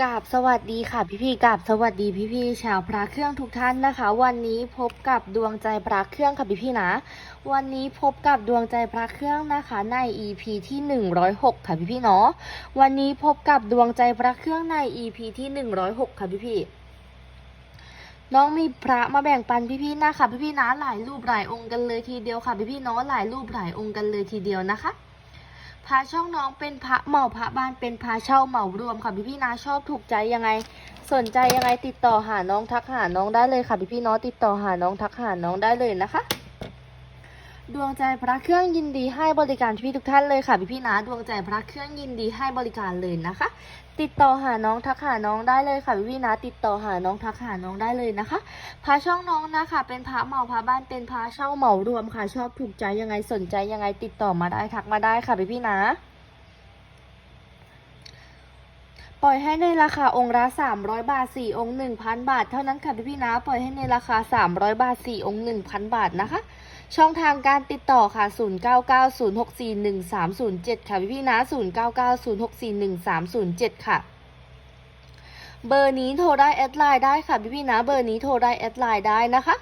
กราบสวัสดีค่ะพี่พี่ๆกราบสวัสดีพี่พี่ๆชาวพระเครื่องทุกท่านนะคะ วันนี้พบกับดวงใจพระเครื่องค่ะพี่พี่ๆนะ วันนี้พบกับดวงใจพระเครื่องนะคะใน EP ที่ 106 ค่ะพี่พี่ๆเนาะวันนี้พบกับดวงใจพระเครื่องใน EP ที่ 106 ค่ะพี่พี่ๆน้องมีพระมาแบ่งปันพี่ๆนะคะพี่ๆนะหลายรูปหลายองค์กันเลยทีเดียวค่ะพี่ๆเนาะหลายรูปหลายองค์กันเลยทีเดียวนะคะ พระช่องน้องเป็นพระเหมาพระบ้านเป็นพระเช่าเหมารวมค่ะพี่พี่นะชอบถูกใจยังไง สนใจยังไงติดต่อหาน้องทักหาน้องได้เลยค่ะพี่พี่ๆเนาติดต่อหาน้องทักหาน้องได้เลยนะคะดวงใจพระเครื่องยินดีให้บริการพี่ทุกท่านเลยค่ะพี่พี่นะดวงใจพระเครื่องยินดีให้บริการเลยนะคะ ติดต่อหาน้องทักหาน้องได้เลยค่ะพี่พี่นะติดต่อหาน้องทักหาน้องได้เลยนะคะพาช่องน้องนะคะ เป็นพระเหมาพระบ้านเป็นพระเช่าเหมารวมค่ะ ชอบถูกใจยังไงสนใจยังไงติดต่อมาได้ทักมาได้ค่ะพี่พี่นะปล่อยให้ในราคาองค์ละ300 บาท 4 องค์ 1,000 บาท เท่านั้นค่ะพี่พี่นะ ปล่อยให้ในราคา 300 บาท 4 องค์ 1,000 บาทนะคะ ช่องทางการติดต่อค่ะ 0990641307 ค่ะ พี่พี่นะ 0990641307 ค่ะ เบอร์นี้โทรได้แอดไลน์ได้ค่ะ พี่พี่นะ เบอร์นี้โทรได้แอดไลน์ได้นะคะ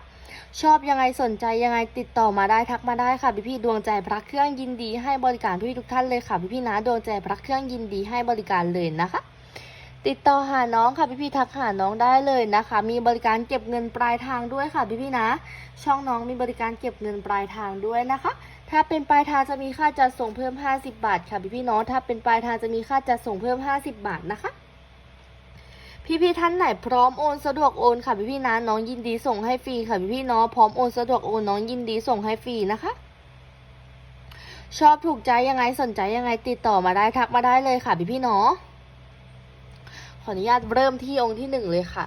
ชอบยังไงสนใจยังไงติดต่อมาได้ทักมาได้ค่ะพี่พี่ดวงใจพระเครื่องยินดีให้บริการพี่ทุกท่านเลยค่ะพี่พี่นะดวงใจพระเครื่องยินดีให้บริการเลยนะคะ ติดต่อหาน้องค่ะพี่พี่ๆทักหาน้องได้เลยนะคะ มีบริการเก็บเงินปลายทางด้วยค่ะพี่พี่ๆนะ ช่องน้องมีบริการเก็บเงินปลายทางด้วยนะคะ ถ้าเป็นปลายทางจะมีค่าจัดส่งเพิ่ม 50 บาทค่ะพี่พี่ๆน้องถ้าเป็นปลายทางจะมีค่าจัดส่งเพิ่ม 50 บาทนะคะพี่พี่ๆท่านไหนพร้อมโอนสะดวกโอนค่ะพี่พี่ๆนะน้องยินดีส่งให้ฟรีค่ะพี่พี่ๆเนาะพร้อมโอนสะดวกโอนน้องยินดีส่งให้ฟรีนะคะชอบถูกใจยังไงสนใจยังไงติดต่อมาได้ทักมาได้เลยค่ะพี่พี่ๆเนาะ ขออนุญาตเริ่มที่องค์ที่หนึ่งเลยค่ะ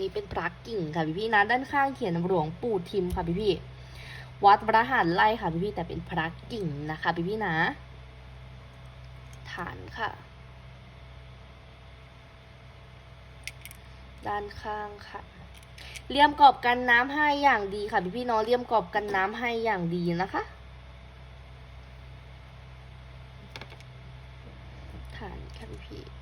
นี่เป็นพระกิ่งค่ะพี่พี่นะด้านข้างเขียนหลวงปู่ทิมค่ะพี่พี่วัดพระหารไล่ค่ะพี่พี่แต่เป็นพระกิ่งนะคะพี่พี่นะ ฐานค่ะ ด้านข้างค่ะเลี่ยมกรอบกันน้ำให้อย่างดีค่ะพี่พี่ๆเนาะเลี่ยมกรอบกันน้ำให้อย่างดีนะคะ ฐานค่ะพี่พี่ๆ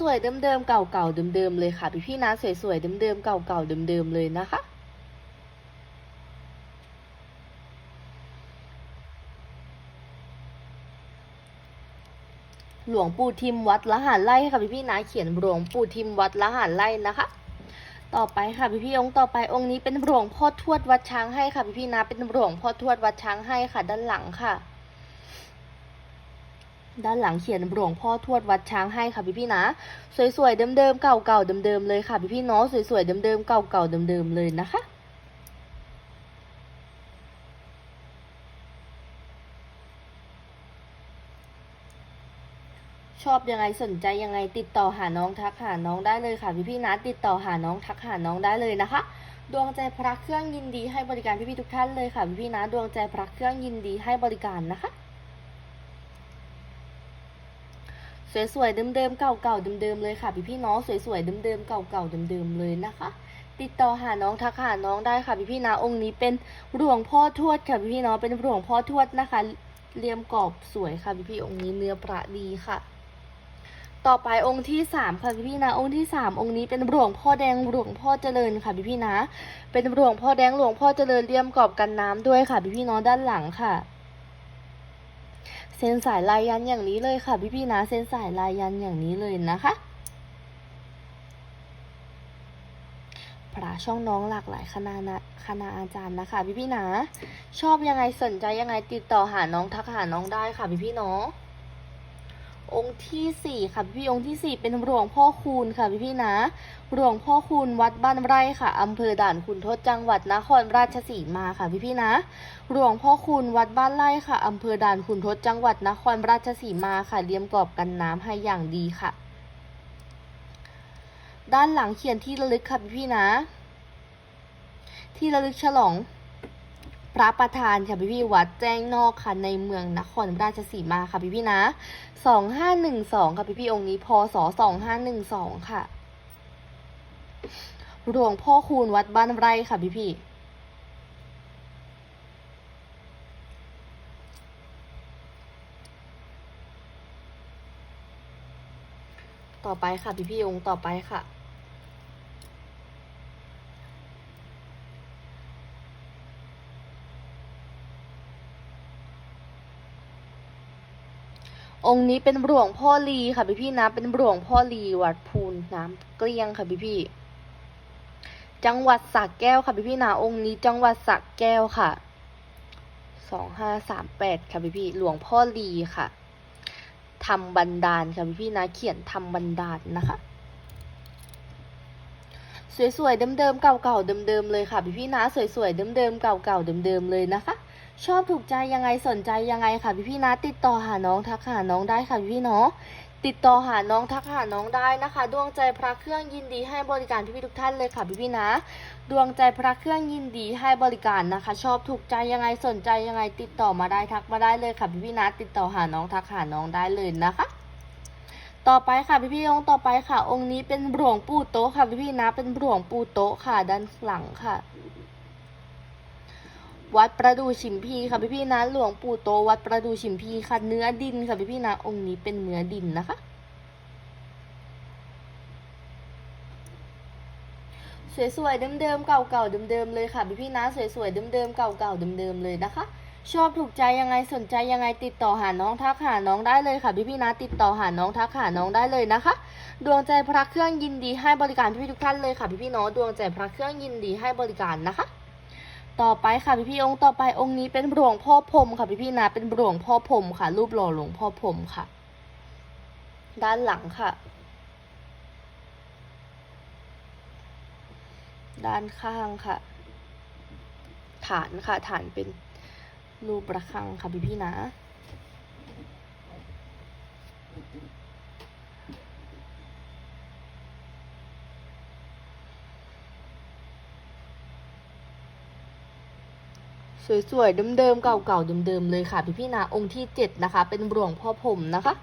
สวยๆเดิมๆเก่าๆเดิมๆเลยค่ะพี่พี่ๆนะสวยๆเดิมๆเก่าๆเดิมๆเลยนะคะ หลวงปู่ทิมวัดละหารไร่ค่ะพี่พี่ๆนะเขียนหลวงปู่ทิมวัดละหารไร่นะคะต่อไปค่ะพี่พี่ๆองค์ต่อไปองค์นี้เป็นหลวงพ่อทวดวัดช้างให้ค่ะพี่พี่ๆนะเป็นหลวงพ่อทวดวัดช้างให้ค่ะด้านหลังค่ะ ด้านหลังเขียนหลวงพ่อทวดวัดช้างให้ค่ะพี่พี่นะ สวยๆเดิมๆเก่าๆเดิมๆเลยค่ะพี่พี่เนาะสวยๆเดิมๆเก่าๆเดิมๆเลยนะคะชอบยังไงสนใจยังไงติดต่อหาน้องทักหาน้องได้เลยค่ะพี่พี่นะติดต่อหาน้องทักหาน้องได้เลยนะคะ ดวงใจพระเครื่องยินดีให้บริการพี่พี่ทุกท่านเลยค่ะพี่พี่นะดวงใจพระเครื่องยินดีให้บริการนะคะ สวยๆเดิมๆเก่าๆเดิมๆเลยค่ะพี่พี่น้องสวยๆเดิมๆเก่าๆเดิมๆเลยนะคะ ติดต่อหาน้องทักหาน้องได้ค่ะพี่พี่นะองค์นี้เป็นหลวงพ่อทวดค่ะพี่พี่ๆเนาะเป็นหลวงพ่อทวดนะคะเรียมกรอบสวยค่ะพี่พี่องค์นี้เนื้อประดีค่ะ ต่อไปองค์ที่สามค่ะพี่พี่นะองค์ที่สามองค์นี้เป็นหลวงพ่อแดงหลวงพ่อเจริญค่ะพี่พี่นะ เป็นหลวงพ่อแดงหลวงพ่อเจริญเรียมกรอบกันน้ำด้วยค่ะพี่พี่ๆเนาะด้านหลังค่ะ เส้นสายลายยันอย่างนี้เลยค่ะ พี่พี่ๆนะเส้นสายลายยันอย่างนี้เลยนะคะพระช่องน้องหลากหลายคณะนะคณะอาจารย์นะคะพี่พี่ๆนะ ชอบยังไงสนใจยังไงติดต่อหาน้องทักหาน้องได้ค่ะพี่พี่ๆเนาะ องค์ที่สี่ค่ะพี่องค์ที่สี่เป็นหลวงพ่อคูณค่ะพี่พี่นะหลวงพ่อคูณวัดบ้านไร่ค่ะอำเภอด่านขุนทดจังหวัดนครราชสีมาค่ะพี่พี่นะหลวงพ่อคูณวัดบ้านไร่ค่ะอำเภอด่านขุนทดจังหวัดนครราชสีมาค่ะเรียมกรอบกันน้ำให้อย่างดีค่ะ ด้านหลังเขียนที่ระลึกค่ะพี่พี่นะ ที่ระลึกฉลอง พระประธานค่ะพี่พี่วัดแจ้งนอกค่ะในเมืองนครราชสีมาค่ะพี่พี่นะสองห้าหนึ่งสองค่ะพี่พี่องค์นี้พศสองห้าหนึ่งสองค่ะหลวงพ่อคูณวัดบ้านไร่ค่ะพี่พี่ต่อไปค่ะพี่พี่องค์ต่อไปค่ะ องค์นี้เป็นหลวงพ่อลีค่ะพี่พี่นะ เป็นหลวงพ่อลีวัดพูนน้ำเกลี้ยงค่ะพี่พี่จังหวัดสระแก้วค่ะพี่พี่นะองค์นี้จังหวัดสระแก้วค่ะสองห้าสามแปดค่ะพี่พี่หลวงพ่อลีค่ะทำบันดาลค่ะพี่พี่นะ เขียนทำบันดาลนะคะ สวยๆเดิมๆเก่าๆเดิมๆเลยค่ะพี่พี่นะ สวยๆเดิมๆเก่าๆเดิมๆเลยนะคะ ชอบถูกใจยังไงสนใจยังไงค่ะพี่พี่นะ ติดต่อหาน้องทักหาน้องได้ค่ะพี่พี่เนาะติดต่อหาน้องทักหาน้องได้นะคะ ดวงใจพระเครื่องยินดีให้บริการพี่พี่ทุกท่านเลยค่ะพี่พี่นะ ดวงใจพระเครื่องยินดีให้บริการนะคะ ชอบถูกใจยังไงสนใจยังไง ติดต่อมาได้ทักมาได้เลยค่ะพี่พี่นะ ติดต่อหาน้องทักหาน้องได้เลยนะคะต่อไปค่ะพี่พี่องต่อไปค่ะ องค์นี้เป็นหลวงปู่โต๊ะค่ะพี่พี่นะเป็นหลวงปู่โต๊ะค่ะด้านหลังค่ะ วัดประดูชิมพีค่ะพี่พี่นะหลวงปู่โตวัดประดูชิมพีค่ะเนื้อดินค่ะพี่พี่นะองค์นี้เป็นเนื้อดินนะคะ สวยๆเดิมๆเก่าๆเดิมๆเลยค่ะพี่พี่นะสวยๆเดิมๆเก่าๆเดิมๆเลยนะคะชอบถูกใจยังไงสนใจยังไงติดต่อหาน้องทักหาน้องได้เลยค่ะพี่พี่นะติดต่อหาน้องทักหาน้องได้เลยนะคะ ดวงใจพระเครื่องยินดีให้บริการพี่พี่ทุกท่านเลยค่ะพี่พี่เนาะดวงใจพระเครื่องยินดีให้บริการนะคะ ต่อไปค่ะพี่พี่องค์ต่อไปองค์นี้เป็นหลวงพ่อพรมค่ะพี่พี่นะเป็นหลวงพ่อพรมค่ะ รูปหล่อหลวงพ่อพรมค่ะ ด้านหลังค่ะ ด้านข้างค่ะ ฐานค่ะฐานเป็นรูประฆังค่ะพี่พี่นะ สวยๆเดิมๆเก่าๆเดิมๆเลยค่ะพี่พี่นะองค์ที่เจ็ดนะคะ เป็นหลวงพ่อผมนะคะ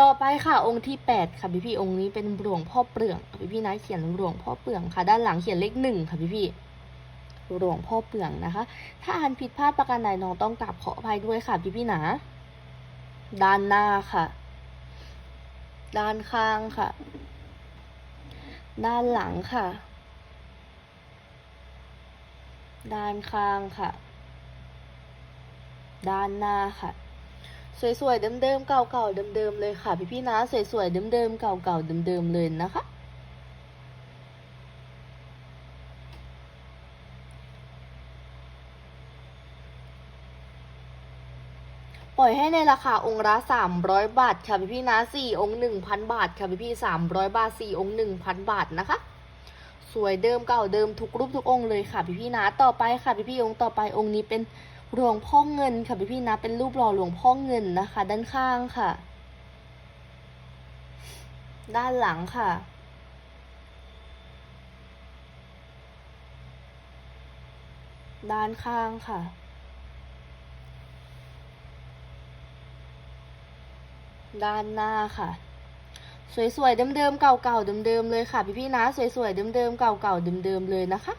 ต่อไปค่ะองค์ที่แปดค่ะพี่พี่องค์นี้เป็นหลวงพ่อเปลืองพี่พี่นะเขียนหลวงพ่อเปลืองค่ะ ด้านหลังเขียนเลขหนึ่งค่ะพี่พี่หลวงพ่อเปลืองนะคะ ถ้าอ่านผิดพลาดประการใดน้องต้องกราบขออภัยด้วยค่ะพี่พี่นะด้านหน้าค่ะ ด้านข้างค่ะ ด้านหลังค่ะ ด้านข้างค่ะ ด้านหน้าค่ะ สวยๆเดิมๆเก่าๆเดิมๆเลยค่ะพี่พี่ๆนะสวยๆเดิมๆเก่าๆเดิมๆเลยนะคะ ปล่อยให้ในราคาองค์ละสามร้อยบาทค่ะพี่พี่ๆนะสี่องค์หนึ่งพันบาทค่ะพี่พี่สามร้อยบาทสี่องค์หนึ่งพันบาทนะคะสวยเดิมเก่าเดิมทุกรูปทุกองค์เลยค่ะพี่พี่ๆนะต่อไปค่ะพี่พี่ๆองค์ต่อไปองค์นี้เป็น หลวงพ่อเงินค่ะพี่พี่นะเป็นรูปหล่อหลวงพ่อเงินนะคะ ด้านข้างค่ะ ด้านหลังค่ะด้านข้างค่ะ ด้านหน้าค่ะ สวยๆเดิมๆเก่าๆเดิมๆเลยค่ะ พี่พี่ๆนะ สวยๆเดิมๆเก่าๆเดิมๆเลยนะคะ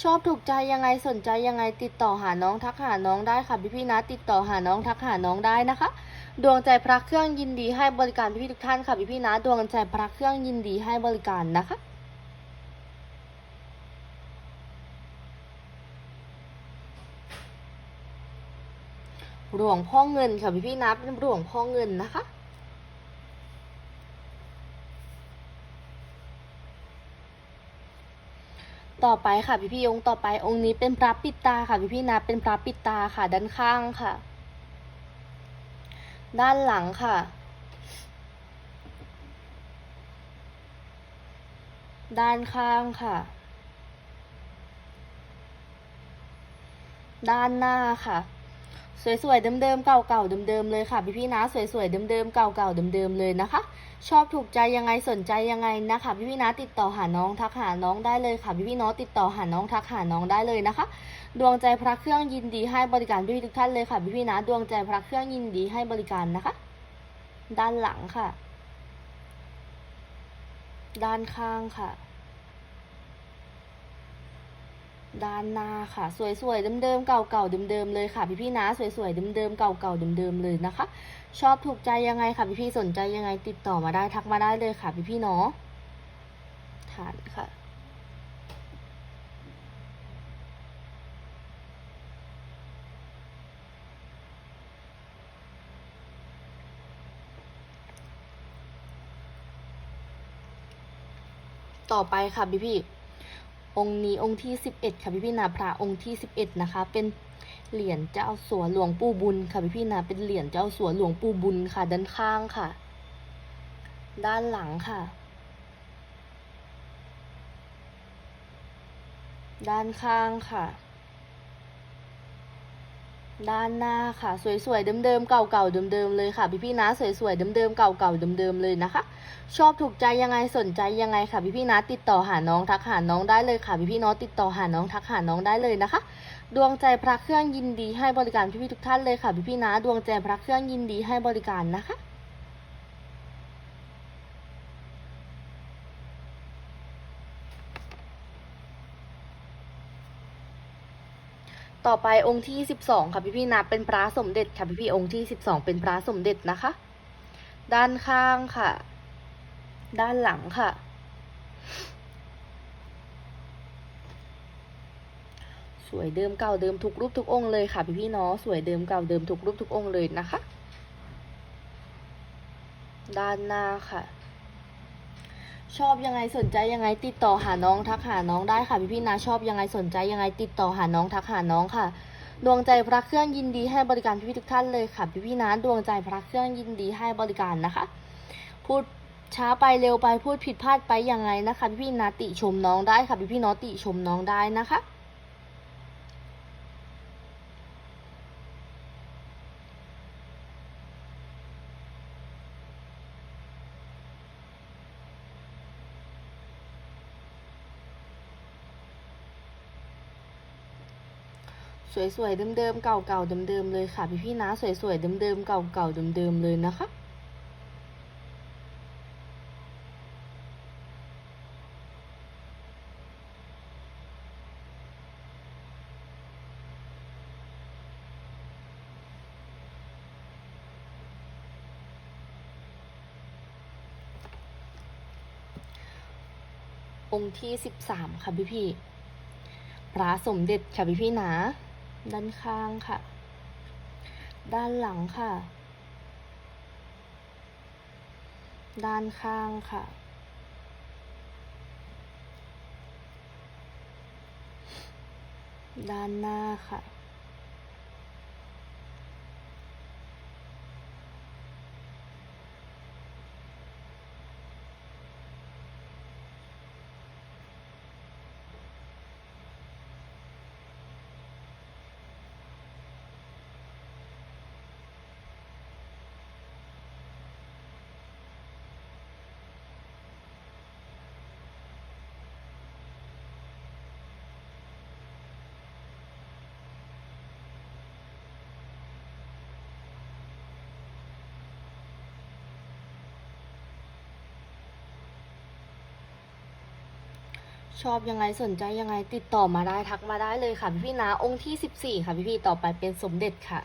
ชอบถูกใจยังไงสนใจยังไงติดต่อหาน้องทักหาน้องได้ค่ะพี่พี่นะ ติดต่อหาน้องทักหาน้องได้นะคะ ดวงใจพระเครื่องยินดีให้บริการพี่พี่ทุกท่านค่ะพี่พี่นะดวงใจพระเครื่องยินดีให้บริการนะคะหลวงพ่อเงินค่ะพี่พี่นะเป็นหลวงพ่อเงินนะคะ ต่อไปค่ะพี่พี่องค์ต่อไปองค์นี้เป็นพระปิดตาค่ะพี่พี่นะเป็นพระปิดตาค่ะด้านข้างค่ะ ด้านหลังค่ะ ด้านข้างค่ะ ด้านหน้าค่ะ สวยๆเดิมๆเก่าๆเดิมๆเลยค่ะพี่พี่นะสวยๆเดิมๆเก่าๆเดิมๆเลยนะคะ ชอบถูกใจยังไงสนใจยังไงนะคะพี่พี่นะติดต่อหาน้องทักหาน้องได้เลยค่ะพี่พี่น้องติดต่อหาน้องทักหาน้องได้เลยนะคะ ดวงใจพระเครื่องยินดีให้บริการพี่พี่ทุกท่านเลยค่ะพี่พี่นะดวงใจพระเครื่องยินดีให้บริการนะคะ ด้านหลังค่ะ ด้านข้างค่ะ ด้านหน้าค่ะ สวยๆเดิมๆเก่าๆเดิมๆเลยค่ะ พี่ๆนะสวยๆเดิมๆเก่าๆเดิมๆเลยนะคะ ชอบถูกใจยังไงค่ะพี่ๆสนใจยังไงติดต่อมาได้ทักมาได้เลยค่ะ พี่ๆเนาะฐานค่ะต่อไปค่ะพี่พี่ๆ องค์นี้องค์ที่สิบเอ็ดค่ะพี่พี่นาพระองค์ที่สิบเอ็ดนะคะ เป็นเหรียญเจ้าสัวหลวงปู่บุญค่ะพี่พี่นาเป็นเหรียญเจ้าสัวหลวงปู่บุญค่ะด้านข้างค่ะ ด้านหลังค่ะ ด้านข้างค่ะ ด้านหน้าค่ะ สวยๆเดิมๆเก่าๆเดิมๆเลยค่ะ พี่ๆนะสวยๆเดิมๆเก่าๆเดิมๆเลยนะคะ ชอบถูกใจยังไงสนใจยังไงค่ะ พี่พี่ๆนะติดต่อหาน้องทักหาน้องได้เลยค่ะ พี่พี่ๆเนาะติดต่อหาน้องทักหาน้องได้เลยนะคะ ดวงใจพระเครื่องยินดีให้บริการพี่พี่ๆทุกท่านเลยค่ะพี่พี่ๆนะดวงใจพระเครื่องยินดีให้บริการนะคะ ต่อไปองค์ที่สิบสองค่ะพี่พี่นะเป็นพระสมเด็จค่ะพี่พี่องค์ที่สิบสองเป็นพระสมเด็จนะคะ ด้านข้างค่ะ ด้านหลังค่ะ สวยเดิมเก่าเดิมทุกรูปทุกองค์เลยค่ะพี่พี่เนาะสวยเดิมเก่าเดิมทุกรูปทุกองค์เลยนะคะ ด้านหน้าค่ะ ชอบยังไงสนใจยังไงติดต่อหาน้องทักหาน้องได้ค่ะพี่พี่นะชอบยังไงสนใจยังไงติดต่อหาน้องทักหาน้องค่ะ ดวงใจพระเครื่องยินดีให้บริการพี่พี่ทุกท่านเลยค่ะพี่พี่นะดวงใจพระเครื่องยินดีให้บริการนะคะ พูดช้าไปเร็วไปพูดผิดพลาดไปยังไงนะคะพี่พี่นาติชมน้องได้ค่ะพี่พี่นาะติชมน้องได้นะคะ สวยๆเดิมๆเก่าๆเดิมๆเลยค่ะพี่พี่ๆนะสวยๆเดิมๆเก่าๆเดิมๆเลยนะคะองค์ที่สิบสามค่ะพี่พี่ พระสมเด็จค่ะพี่พี่นะ ด้านข้างค่ะ ด้านหลังค่ะ ด้านข้างค่ะ ด้านหน้าค่ะ ชอบยังไงสนใจยังไงติดต่อมาได้ทักมาได้เลยค่ะพี่พี่นะองค์ที่สิบสี่ค่ะพี่พี่ต่อไปเป็นสมเด็จค่ะ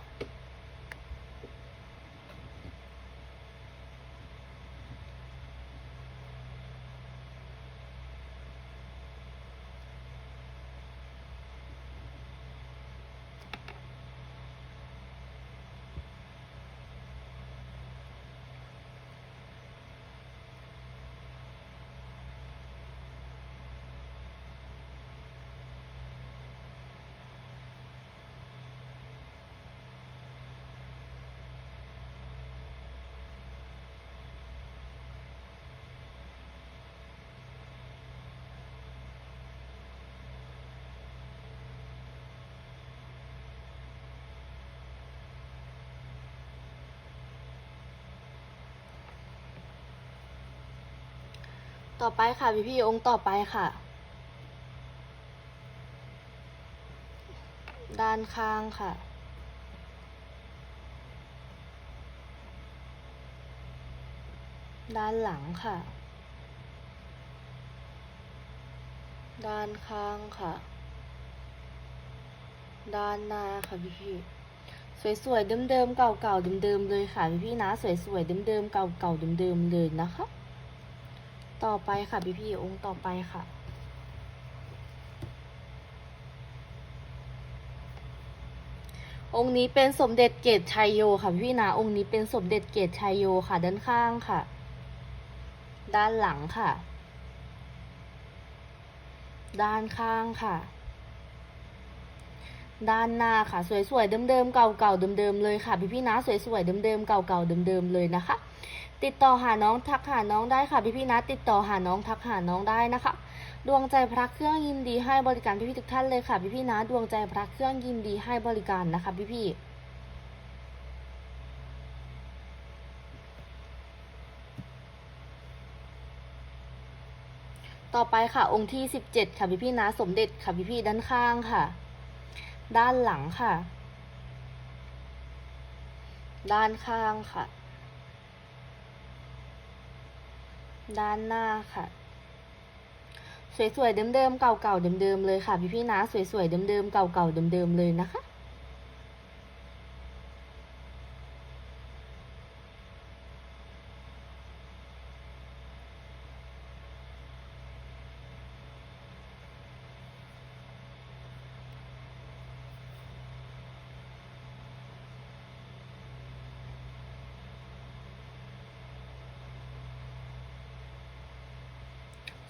ต่อไปค่ะพี่พี่องค์ต่อไปค่ะ ด้านข้างค่ะ ด้านหลังค่ะ ด้านข้างค่ะ ด้านหน้าค่ะพี่พี่สวยๆเดิมๆเก่าๆเดิมๆเลยค่ะพี่พี่นะ สวยๆเดิมๆเก่าๆเดิมๆเลยนะคะ ต่อไปค่ะพี่พี่องค์ต่อไปค่ะ องค์นี้เป็นสมเด็จเกตชัยโยค่ะพี่นะองค์นี้เป็นสมเด็จเกตชัยโยค่ะ ด้านข้างค่ะ ด้านหลังค่ะ ด้านข้างค่ะ ด้านหน้าค่ะ สวยๆเดิมๆเก่าๆเดิมๆเลยค่ะ พี่พี่นะสวยๆเดิมๆเก่าๆเดิมๆเลยนะคะ ติดต่อหาน้องทักหาน้องได้ค่ะพี่พี่นะ ติดต่อหาน้องทักหาน้องได้นะคะ ดวงใจพระเครื่องยินดีให้บริการพี่พี่ทุกท่านเลยค่ะพี่พี่นะ ดวงใจพระเครื่องยินดีให้บริการนะคะพี่พี่ต่อไปค่ะองค์ที่สิบเจ็ดค่ะพี่พี่นะสมเด็จค่ะพี่พี่ด้านข้างค่ะ ด้านหลังค่ะ ด้านข้างค่ะ ด้านหน้าค่ะ สวยๆเดิมๆเก่าๆเดิมๆเลยค่ะพี่ๆนะ สวยๆเดิมๆเก่าๆเดิมๆเลยนะคะ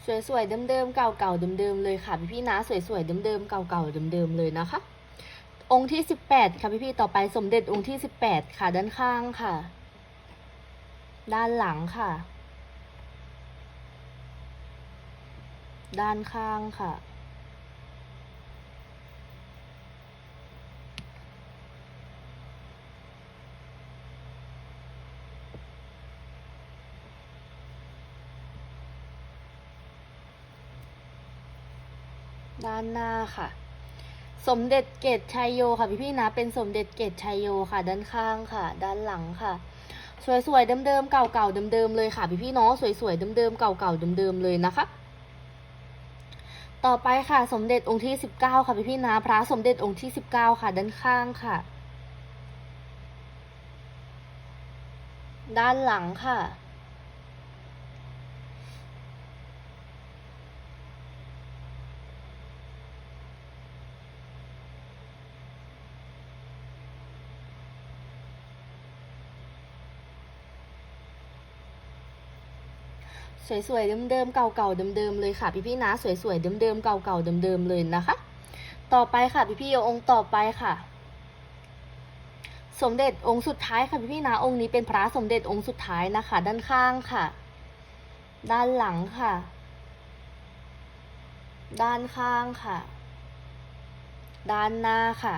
สวยๆเดิมๆเก่าๆเดิมๆเลยค่ะพี่พี่ๆนะสวยๆเดิมๆเก่าๆเดิมๆเลยนะคะ องค์ที่สิบแปดค่ะพี่พี่ๆต่อไปสมเด็จองค์ที่สิบแปดค่ะด้านข้างค่ะ ด้านหลังค่ะ ด้านข้างค่ะานหน้าค่ะ สมเด็จเกตชัยโยค่ะพี่พี่นะ เป็นสมเด็จเกตชัยโยค่ะ ด้านข้างค่ะ ด้านหลังค่ะ สวยๆเดิมๆเก่าๆเดิมๆเลยค่ะ พี่พี่เนาะสวยๆเดิมๆเก่าๆเดิมๆเลยนะคะ ต่อไปค่ะ สมเด็จองค์ที่สิบเก้าค่ะพี่พี่นะพระสมเด็จองค์ที่สิบเก้าค่ะ ด้านข้างค่ะ ด้านหลังค่ะ สวยๆเดิมๆเก่าๆเดิมๆเลยค่ะพี่ๆนะสวยๆเดิมๆเก่าๆเดิมๆเลยนะคะ ต่อไปค่ะพี่ๆองค์ต่อไปค่ะ สมเด็จองค์สุดท้ายค่ะพี่ๆนะองค์นี้เป็นพระสมเด็จองค์สุดท้ายนะคะ ด้านข้างค่ะ ด้านหลังค่ะ ด้านข้างค่ะ ด้านหน้าค่ะ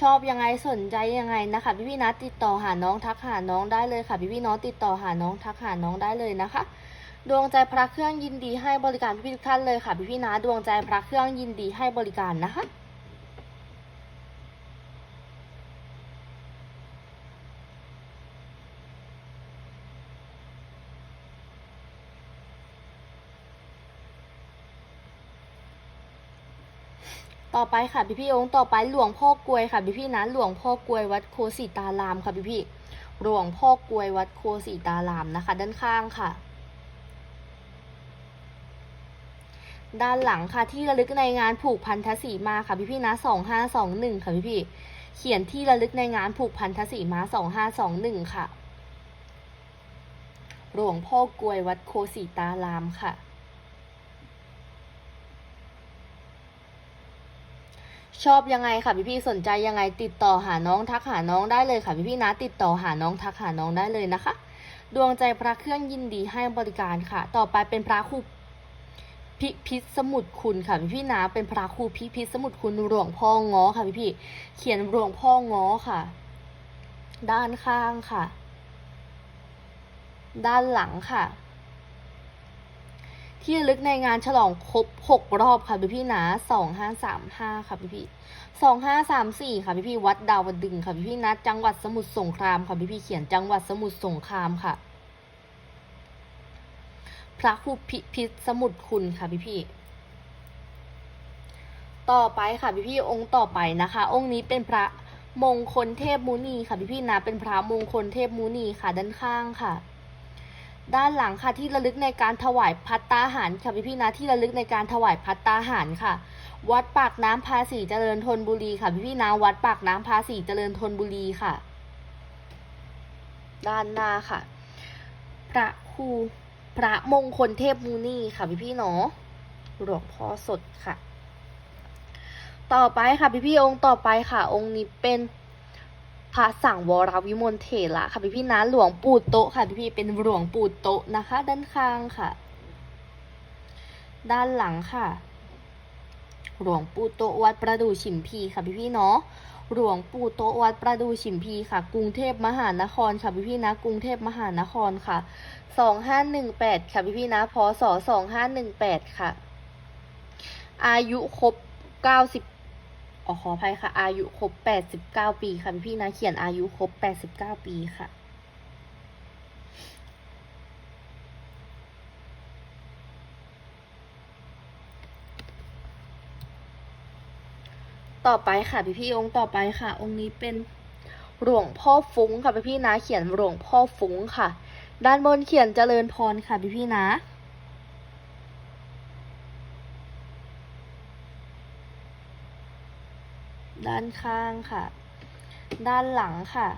ชอบยังไงสนใจยังไงนะคะพี่พี่นะติดต่อหาน้องทักหาน้องได้เลยค่ะพี่พี่น้องติดต่อหาน้องทักหาน้องได้เลยนะคะ ดวงใจพระเครื่องยินดีให้บริการพี่พี่ๆทุกท่านเลยค่ะพี่พี่นะดวงใจพระเครื่องยินดีให้บริการนะคะต่อไปค่ะพี่พี่องค์ต่อไปหลวงพ่อกลวยค่ะพี่พี่นะหลวงพ่อกลวยวัดโคสีตารามค่ะพี่พี่หลวงพ่อกลวยวัดโคสีตารามนะคะ ด้านข้างค่ะ ด้านหลังค่ะที่ระลึกในงานผูกพันธสีมาค่ะพี่พี่นะสองห้าสองหนึ่งค่ะพี่พี่เขียนที่ระลึกในงานผูกพันธสีมาสองห้าสองหนึ่งค่ะ หลวงพ่อกวยวัดโคสีตารามค่ะ ชอบยังไงค่ะพี่พี่สนใจยังไงติดต่อหาน้องทักหาน้องได้เลยค่ะพี่พี่นะติดต่อหาน้องทักหาน้องได้เลยนะคะ ดวงใจพระเครื่องยินดีให้บริการค่ะ ต่อไปเป็นพระครู พิพิธสมุดคุณค่ะพี่พี่นะเป็นพระครูพิพิธสมุดคุณหลวงพ่อง้อค่ะพี่พี่เขียนหลวงพ่อง้อค่ะ ด้านข้างค่ะ ด้านหลังค่ะ ที่ลึกในงานฉลองครบหกรอบค่ะพี่พี่นะสองห้าสามห้าค่ะพี่พี่สองห้าสามสี่ค่ะพี่พี่วัดดาวดึงค่ะพี่พี่นะจังหวัดสมุทรสงครามค่ะพี่พี่เขียนจังหวัดสมุทรสงครามค่ะ พระครูพิพิธสมุทรคุณค่ะพี่พี่ต่อไปค่ะพี่พี่องค์ต่อไปนะคะ องค์นี้เป็นพระมงคลเทพมุนีค่ะพี่พี่นะเป็นพระมงคลเทพมุนีค่ะด้านข้างค่ะ ด้านหลังค่ะที่ระลึกในการถวายพัตตาหารค่ะพี่พี่นะที่ระลึกในการถวายพัตตาหารค่ะ วัดปากน้ำภาษีเจริญธนบุรีค่ะพี่พี่นะวัดปากน้ำภาษีเจริญธนบุรีค่ะ ด้านหน้าค่ะ พระครู พระมงคลเทพมุนีค่ะพี่พี่เนาะหลวงพ่อสดค่ะ ต่อไปค่ะพี่พี่องค์ต่อไปค่ะ องค์นี้เป็นพระสังวรวิมลเถระค่ะพี่พี่นะหลวงปู่โตค่ะพี่พี่เป็นหลวงปู่โตนะคะ ด้านข้างค่ะ ด้านหลังค่ะ หลวงปู่โตวัดประดู่ฉิมพีค่ะพี่พี่เนาะหลวงปู่โตวัดประดู่ฉิมพีค่ะ กรุงเทพมหานครค่ะพี่พี่นะกรุงเทพมหานครค่ะ สองห้าหนึ่งแปดค่ะพี่พี่นะพศสองห้าหนึ่งแปดค่ะ อายุครบเก้าสิบอขออภัยค่ะ อายุครบแปดสิบเก้าปีค่ะพี่พี่นะเขียนอายุครบแปดสิบเก้าปีค่ะต่อไปค่ะพี่พี่องค์ต่อไปค่ะ องค์นี้เป็นหลวงพ่อฟุ้งค่ะพี่พี่นะเขียนหลวงพ่อฟุ้งค่ะ ด้านบนเขียนเจริญพรค่ะพี่พี่นะ ด้านข้างค่ะ ด้านหลังค่ะ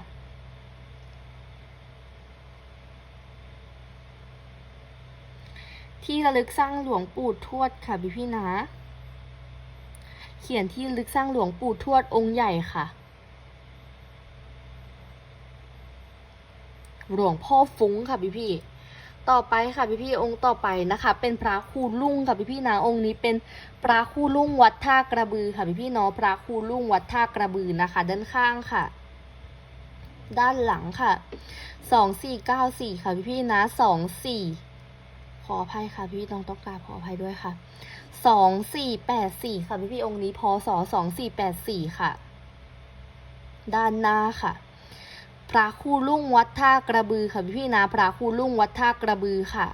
ที่ระลึกสร้างหลวงปู่ทวดค่ะพี่พี่นะ เขียนที่ลึกสร้างหลวงปู่ทวดองค์ใหญ่ค่ะ หลวงพ่อฟุ้งค่ะพี่พี่ต่อไปค่ะพี่พี่องค์ต่อไปนะคะ เป็นพระคูลุ่งค่ะพี่พี่นะองค์นี้เป็นพระคูลุ่งวัดท่ากระบือค่ะพี่พี่เนาะพระคูลุ่งวัดท่ากระบือนะคะ ด้านข้างค่ะ ด้านหลังค่ะสองสี่เก้าสี่ค่ะพี่พี่นะสองสี่ขออภัยค่ะพี่ๆต้องต้องกราบขออภัยด้วยค่ะสองสี่แปดสี่ค่ะพี่พี่องค์นี้พศสองสี่แปดสี่ค่ะ ด้านหน้าค่ะ พระครูลุ่งวัดท่ากระบือค่ะพี่ๆนะพระครูลุ่งวัดท่ากระบือค่ะ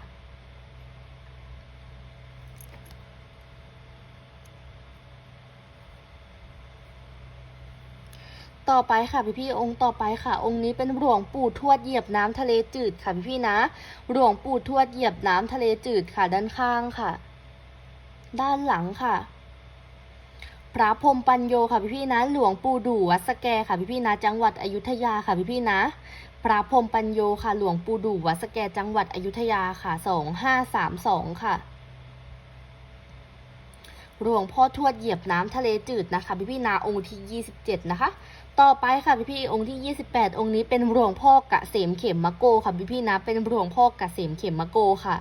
ต่อไปค่ะพี่พี่ๆองค์ต่อไปค่ะ องค์นี้เป็นหลวงปู่ทวดเหยียบน้ำทะเลจืดค่ะพี่พี่ๆนะหลวงปู่ทวดเหยียบน้ำทะเลจืดค่ะด้านข้างค่ะ ด้านหลังค่ะ พระพรมปัญโยค่ะพี่พี่นะ หลวงปู่ดู่วัดสแกค่ะพี่พี่นะ จังหวัดอยุธยาค่ะพี่พี่นะ พระพรมปัญโยค่ะ หลวงปู่ดู่วัดสแกจังหวัดอยุธยาค่ะสองห้าสามสองค่ะหลวงพ่อทวดเหยียบน้ำทะเลจืดนะคะ พี่พี่นาองค์ที่ยี่สิบเจ็ดนะคะ ต่อไปค่ะพี่พี่องค์ที่ยี่สิบแปดองค์นี้เป็นหลวงพ่อกะเสมเข็มมะโกค่ะพี่พี่นะเป็นหลวงพ่อกะเสมเข็มมะโกค่ะ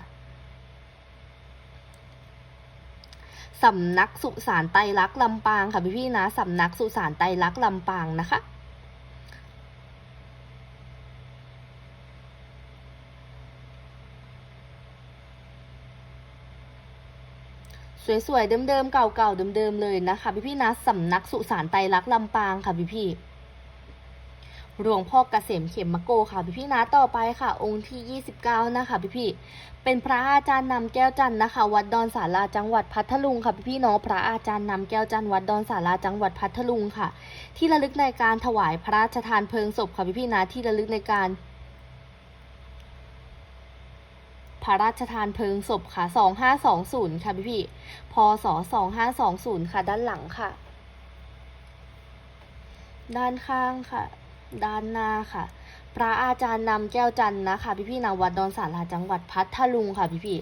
สำนักสุสานไตรลักษ์ลำปางค่ะพี่พี่ๆนะสำนักสุสานไตรลักษ์ลำปางนะคะสวยๆเดิมๆเก่าๆเดิมๆเลยนะคะพี่ๆนะสำนักสุสานไตรลักษ์ลำปางค่ะพี่ๆ หลวงพ่อเกษมเขมมะโกค่ะพี่ๆนะต่อไปค่ะ องค์ที่ 29 นะคะพี่ๆเป็นพระอาจารย์นำแก้วจันทร์นะคะ วัดดอนสาราจังหวัดพัทลุงค่ะพี่ๆเนาะพระอาจารย์นำแก้วจันทร์วัดดอนสาราจังหวัดพัทลุงค่ะ ที่ระลึกในการถวายพระราชทานเพลิงศพค่ะพี่ๆนะที่ระลึกในการพระราชทานเพลิงศพค่ะสองห้าสองศูนย์ค่ะพี่พี่พศสองห้าสองศูนย์ค่ะ ด้านหลังค่ะ ด้านข้างค่ะ ด้านหน้าค่ะ พระอาจารย์นำแก้วจันนะคะพี่พี่นาวัดดอนสาราจังหวัดพัทลุงค่ะพี่พี่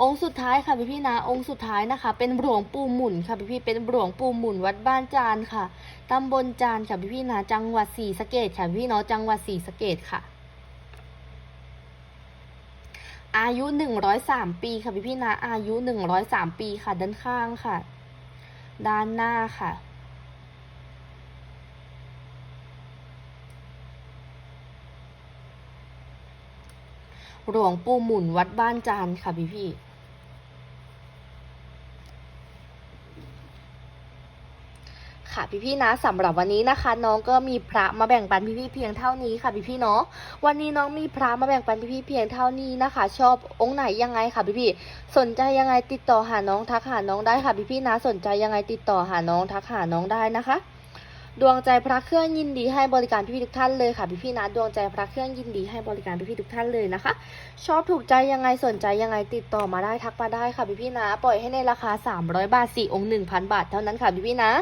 องค์สุดท้ายค่ะพี่พี่นะองค์สุดท้ายนะคะ เป็นหลวงปู่หมุนค่ะพี่พี่เป็นหลวงปู่หมุนวัดบ้านจานค่ะตำบลจานค่ะพี่พี่นะจังหวัดศรีสะเกษค่ะพี่เนาะจังหวัดศรีสะเกษค่ะ อายุหนึ่งร้อยสามปีค่ะพี่พี่นะอายุหนึ่งร้อยสามปีค่ะด้านข้างค่ะ ด้านหน้าค่ะ หลวงปู่หมุนวัดบ้านจานค่ะพี่พี่ค่ะพี่ๆนะสำหรับวันนี้นะคะ น้องก็มีพระมาแบ่งปันพี่ๆเพียงเท่านี้ค่ะพี่ๆเนาะวันนี้น้องมีพระมาแบ่งปันพี่ๆเพียงเท่านี้นะคะ ชอบองค์ไหนยังไงค่ะพี่ๆสนใจยังไงติดต่อหาน้องทักหาน้องได้ค่ะพี่ๆนะสนใจยังไงติดต่อหาน้องทักหาน้องได้นะคะ ดวงใจพระเครื่องยินดีให้บริการพี่ๆทุกท่านเลยค่ะพี่ๆนะดวงใจพระเครื่องยินดีให้บริการพี่ๆทุกท่านเลยนะคะ ชอบถูกใจยังไงสนใจยังไงติดต่อมาได้ทักมาได้ค่ะพี่ๆนะปล่อยให้ในราคา 300 บาท 4 องค์ 1,000 บาทเท่านั้นค่ะพี่ๆนะ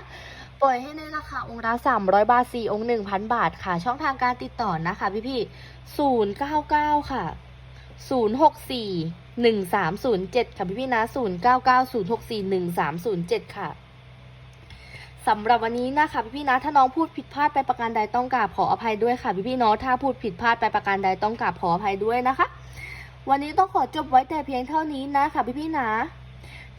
ปล่อยให้ในราคาองค์ละ300 บาท 4 องค์ 1,000 บาทค่ะ ช่องทางการติดต่อนะคะพี่ๆ099 ค่ะ 064 1307 ค่ะพี่ๆนะ099 064 1307 ค่ะ สำหรับวันนี้นะคะพี่พี่นะถ้าน้องพูดผิดพลาดไปประการใดต้องกราบขออภัยด้วยค่ะพี่พี่เนาะถ้าพูดผิดพลาดไปประการใดต้องกราบขออภัยด้วยนะคะ วันนี้ต้องขอจบไว้แต่เพียงเท่านี้นะคะพี่พี่นะ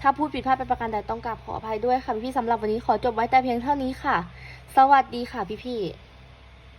ถ้าพูดผิดพลาดไปประการใดต้องกราบขออภัยด้วยค่ะพี่พี่สำหรับวันนี้ขอจบไว้แต่เพียงเท่านี้ค่ะ สวัสดีค่ะพี่พี่